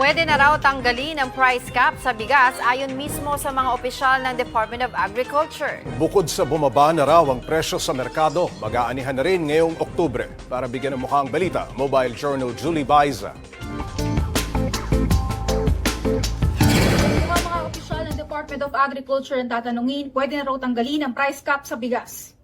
Pwede na raw tanggalin ang price cap sa bigas ayon mismo sa mga opisyal ng Department of Agriculture. Bukod sa bumaba na raw ang presyo sa merkado, mag-aanihan na rin ngayong Oktubre. Para bigyan ng mukha ang balita, Mobile Journal Julie Baiza. Kung mga opisyal ng Department of Agriculture ang tatanungin, pwede na raw tanggalin ang price cap sa bigas.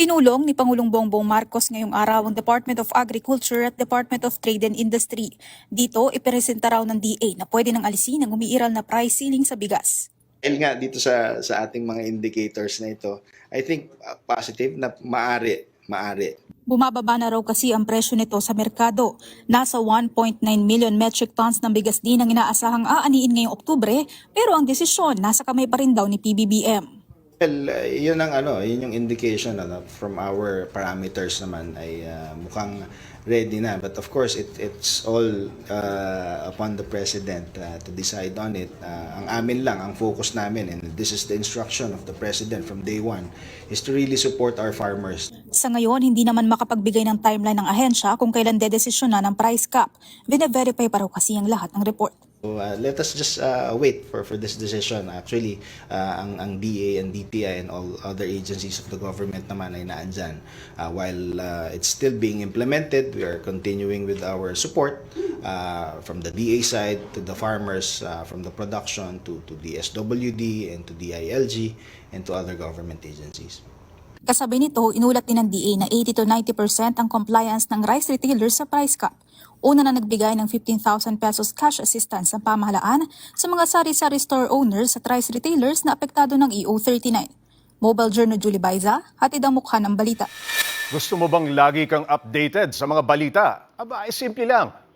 Pinulong ni Pangulong Bongbong Marcos ngayong araw ang Department of Agriculture at Department of Trade and Industry. Dito, ipresenta raw ng DA na pwede nang alisin ang umiiral na price ceiling sa bigas. Dahil nga dito sa sa ating mga indicators na ito, I think uh, positive na maari, maari. Bumababa na raw kasi ang presyo nito sa merkado. Nasa 1.9 million metric tons ng bigas din ang inaasahang aaniin ngayong Oktubre, pero ang desisyon nasa kamay pa rin daw ni PBBM. Well, yun ang ano, yun yung indication ano, from our parameters naman ay uh, mukhang ready na. But of course, it, it's all uh, upon the President uh, to decide on it. Uh, ang amin lang, ang focus namin, and this is the instruction of the President from day one, is to really support our farmers. Sa ngayon, hindi naman makapagbigay ng timeline ng ahensya kung kailan dedesisyonan ang price cap. Bine-verify pa raw kasi ang lahat ng report. So uh, let us just uh, wait for, for this decision. Actually, uh, ang, ang DA and DTI and all other agencies of the government naman ay naandyan. Uh, while uh, it's still being implemented, we are continuing with our support uh, from the DA side to the farmers, uh, from the production to, to the SWD and to the ILG and to other government agencies. Kasabay nito, inulat din ng DA na 80 to 90% ang compliance ng rice retailers sa price cap. Una na nagbigay ng 15,000 pesos cash assistance ang pamahalaan sa mga sari-sari store owners at rice retailers na apektado ng E EO39. Mobile Journal Julie Baiza, hatid ang mukha ng balita. Gusto mo bang lagi kang updated sa mga balita? Aba, ay simple lang.